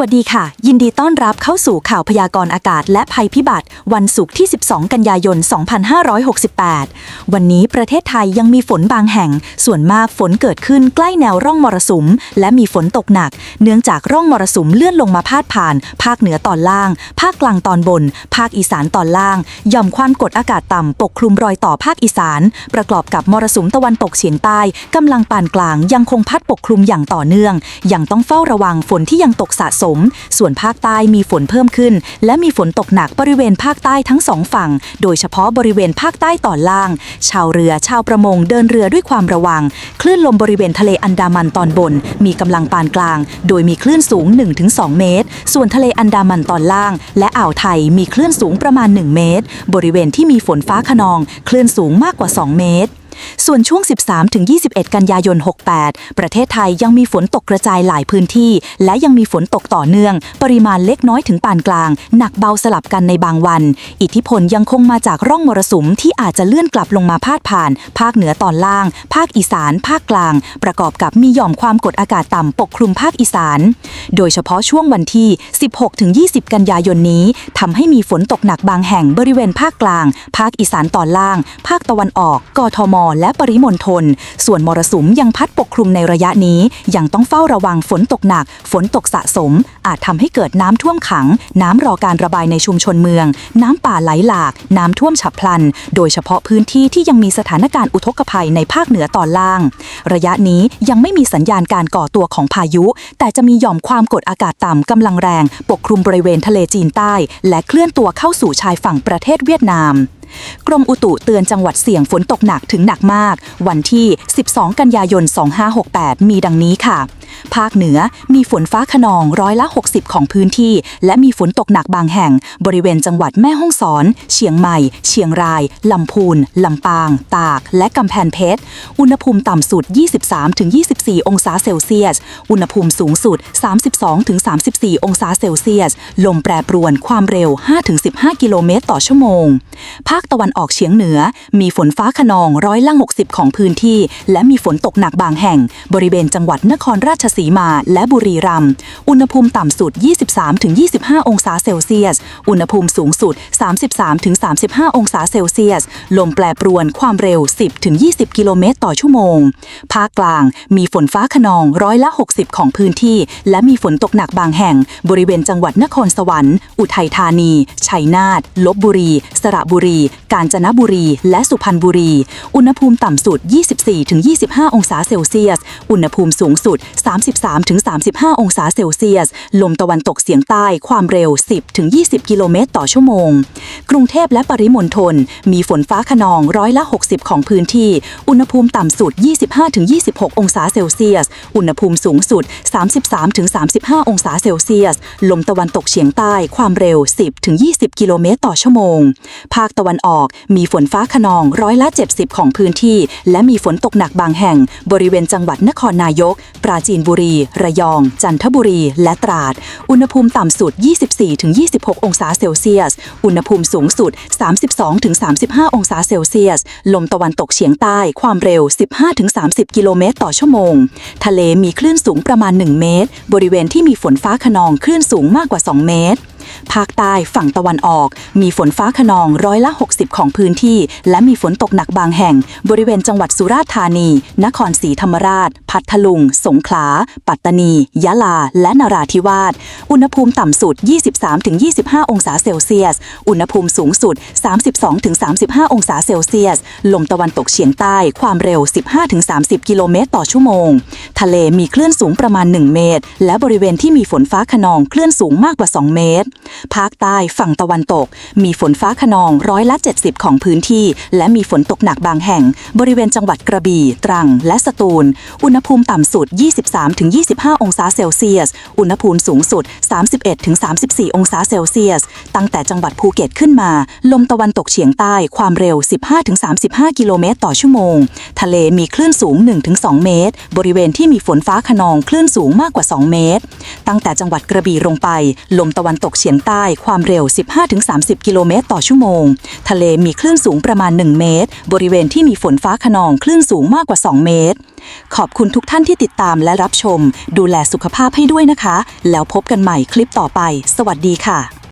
วัสดีค่ะ ยินดีต้อนรับเข้าสู่ข่าวพยากรณ์อากาศและภัยพิบัติ วันศุกร์ที่ 12 กันยายน 2568 วันนี้ประเทศไทยยังมีฝนบางแห่ง ส่วนมากฝนเกิดขึ้นใกล้แนวร่องมรสุม และมีฝนตกหนัก เนื่องจากร่องมรสุมเลื่อนลงมาพาดผ่าน ภาคเหนือตอนล่าง ภาคกลางตอนบน ภาคอีสานตอนล่างย่อมความกดอากาศต่ำปกคลุมรอยต่อภาคอีสาน ประกอบกับมรสุมตะวันตกเฉียงใต้กำลังปานกลางยังคงพัดปกคลุมอย่างต่อเนื่อง ยังต้องเฝ้าระวังฝนที่ยังตกสะสม ส่วนภาคใต้มีฝนเพิ่มขึ้น และมีฝนตกหนักบริเวณภาคาคใต้ทั้งสองฝั่ง โดยเฉพาะบริเวณภาคใต้ตอนล่าง ชาวเรือชาวประมงเดินเรือด้วยความระวัง คลื่นลมบริเวณทะเลอันดามันตอนบน มีกำลังปานกลาง โดยมีคลื่นสูง 1-2 เมตร ส่วนทะเลอันดามันตอนล่าง และอ่าวไทยมีคลื่นสูงประมาณ 1 เมตร บริเวณที่มีฝนฟ้าขนอง คลื่นสูงมากกว่า 2 เมตร ส่วนช่วง 13-21 กันยายน 68 ประเทศไทยยังมีฝนตกกระจายหลายพื้นที่ และยังมีฝนตกต่อเนื่อง ปริมาณเล็กน้อยถึงปานกลาง หนักเบาสลับกันในบางวัน อิทธิพลยังคงมาจากร่องมรสุมที่อาจจะเลื่อนกลับลงมาพาดผ่าน ภาคเหนือตอนล่าง ภาคอีสาน ภาคกลาง ประกอบกับมีหย่อมความกดอากาศต่ำปกคลุมภาคอีสาน โดยเฉพาะช่วงวันที่ 16-20 กันยายนนี้ทำให้มีฝนตกหนักบางแห่งบริเวณภาคกลาง ภาคอีสานตอนล่าง ภาคตะวันออก กทม และปริมณฑล ส่วนมรสุมยังพัดปกคลุมในระยะนี้ ยังต้องเฝ้าระวังฝนตกหนัก ฝนตกสะสม อาจทำให้เกิดน้ำท่วมขัง น้ำรอการระบายในชุมชนเมือง น้ำป่าไหลหลาก น้ำท่วมฉับพลัน โดยเฉพาะพื้นที่ที่ยังมีสถานการณ์อุทกภัยในภาคเหนือตอนล่าง ระยะนี้ยังไม่มีสัญญาณการก่อตัวของพายุ แต่จะมีหย่อมความกดอากาศต่ำกำลังแรง ปกคลุมบริเวณทะเลจีนใต้ และเคลื่อนตัวเข้าสู่ชายฝั่งประเทศเวียดนาม กรมอุตุเตือนจังหวัดเสี่ยงฝนตกหนักถึงหนักมาก วันที่ 12 กันยายน 2568 มีดังนี้ค่ะ ภาคเหนือมีฝนฟ้าขนองร้อยละ 60 ของพื้นที่ และมีฝนตกหนักบางแห่ง บริเวณจังหวัดแม่ฮ่องสอน เชียงใหม่ เชียงราย ลำพูน ลำปาง ตาก และกำแพงเพชร อุณหภูมิต่ำสุด 23-24 องศาเซลเซียส อุณหภูมิสูงสุด 32-34 องศาเซลเซียส ลมแปรปรวนความเร็ว 5-15 กิโลเมตรต่อชั่วโมง ภาคตะวันออกเฉียงเหนือ มีฝนฟ้าขนองร้อยละ 60 ของพื้นที่ และมีฝนตกหนักบางแห่ง บริเวณจังหวัดนครราชสีมาและบุรีรัมย์ อุณหภูมิต่ำสุด 23-25 องศาเซลเซียส อุณหภูมิสูงสุด 33-35 องศาเซลเซียส ลมแปรปรวนความเร็ว 10-20 กิโลเมตรต่อชั่วโมง ภาคกลางมีฝนฟ้าขนองร้อยละ 60 ของพื้นที่ และมีฝนตกหนักบางแห่ง บริเวณจังหวัดนครสวรรค์ อุทัยธานี ชัยนาท ลบบุรี สระบุรี กาญจนบุรี และสุพรรณบุรี อุณหภูมิต่ำสุด 24-25 องศาเซลเซียส อุณหภูมิสูงสุด33-35 องศาเซลเซียส ลมตะวันตกเฉียงใต้ความเร็ว 10-20 กิโลเมตรต่อชั่วโมง กรุงเทพและปริมณฑลมีฝนฟ้าขนองร้อยละ 60 ของพื้นที่ อุณหภูมิต่ำสุด 25-26 องศาเซลเซียส อุณหภูมิสูงสุด 33-35 องศาเซลเซียส ลมตะวันตกเฉียงใต้ความเร็ว 10-20 กิโลเมตรต่อชั่วโมง ภาคตะวันออกมีฝนฟ้าขนองร้อยละ 70 ของพื้นที่ และมีฝนตกหนักบางแห่ง บริเวณจังหวัดนครนายก ปราจีนบุรี ระยอง จันทบุรี และตราด อุณหภูมิต่ำสุด 24-26 องศาเซลเซียส อุณหภูมิสูงสุด 32-35 องศาเซลเซียส ลมตะวันตกเฉียงใต้ ความเร็ว 15-30 กิโลเมตรต่อชั่วโมง ทะเลมีคลื่นสูงประมาณ 1 เมตร บริเวณที่มีฝนฟ้าขนองคลื่นสูงมากกว่า 2 เมตร ภาคใต้ฝั่งตะวันออก มีฝนฟ้าขนองร้อยละ 60 ของพื้นที่ และมีฝนตกหนักบางแห่ง บริเวณจังหวัดสุราษฎร์ธานี นครศรีธรรมราช พัทลุง สงขลา ปัตตานี ยะลา และนราธิวาส อุณหภูมิต่ำสุด 23-25 องศาเซลเซียส อุณหภูมิสูงสุด 32-35 องศาเซลเซียส ลมตะวันตกเฉียงใต้ ความเร็ว 15-30 กิโลเมตรต่อชั่วโมง ทะเลมีคลื่นสูงประมาณ 1 เมตร และบริเวณที่มีฝนฟ้าขนองคลื่นสูงมากกว่า 2 เมตรภาคใต้ฝั่งตะวันตก มีฝนฟ้าขนองร้อยละ 70 ของพื้นที่ และมีฝนตกหนักบางแห่ง บริเวณจังหวัดกระบี่ ตรัง และสตูล อุณหภูมิต่ำสุด 23-25 องศาเซลเซียส อุณหภูมิสูงสุด 31-34 องศาเซลเซียส ตั้งแต่จังหวัดภูเก็ตขึ้นมา ลมตะวันตกเฉียงใต้ความเร็ว 15-35 กิโลเมตรต่อชั่วโมง ทะเลมีคลื่นสูง 1-2 เมตร บริเวณที่มีฝนฟ้าขนองคลื่นสูงมากกว่า 2 เมตร ตั้งแต่จังหวัดกระบี่ลงไป ลมตะวันตกเฉียงใต้ความเร็ว 15-30 กิโลเมตรต่อชั่วโมง ทะเลมีคลื่นสูงประมาณ 1 เมตร บริเวณที่มีฝนฟ้าขนองคลื่นสูงมากกว่า 2 เมตร ขอบคุณทุกท่านที่ติดตามและรับชม ดูแลสุขภาพให้ด้วยนะคะ แล้วพบกันใหม่คลิปต่อไป สวัสดีค่ะ